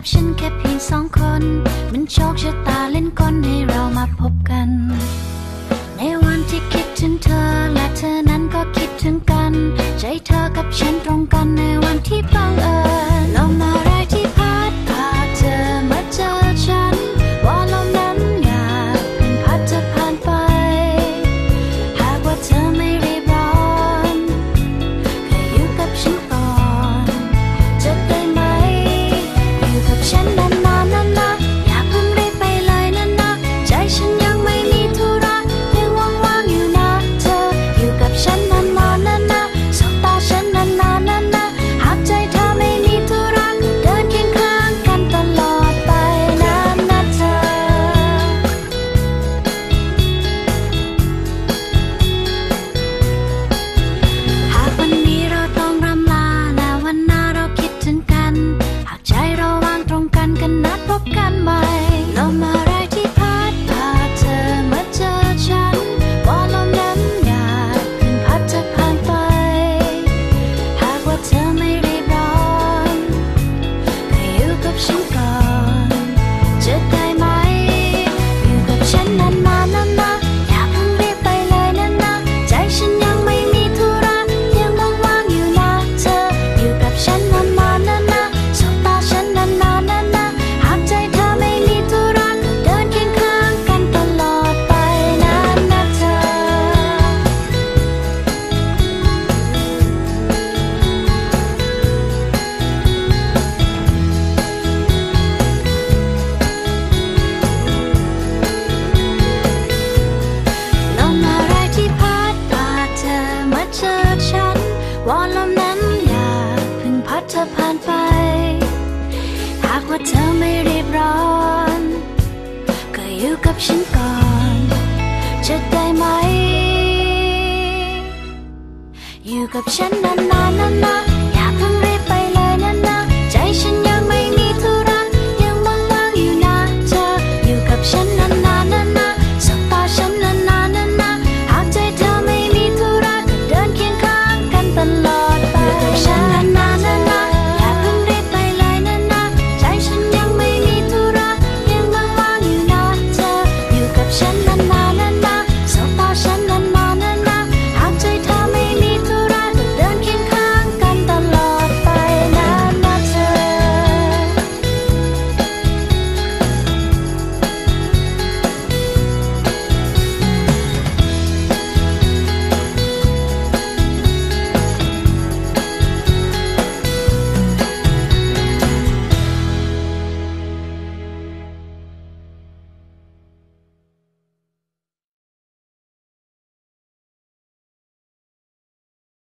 ับฉันแค่เพียงสองคน มันโชคชะตาเล่นกลให้เรามาพบกัน ในวันที่คิดถึงเธอ และเธอนั้นก็คิดถึงกัน ใจเธอกับฉันตรงกันในวันที่บังเอิญานไป หากว่าเธอไม่รีบร้อน ก็อยู่กับฉันก่อน จะได้ไหม อยู่กับฉันนานๆนาน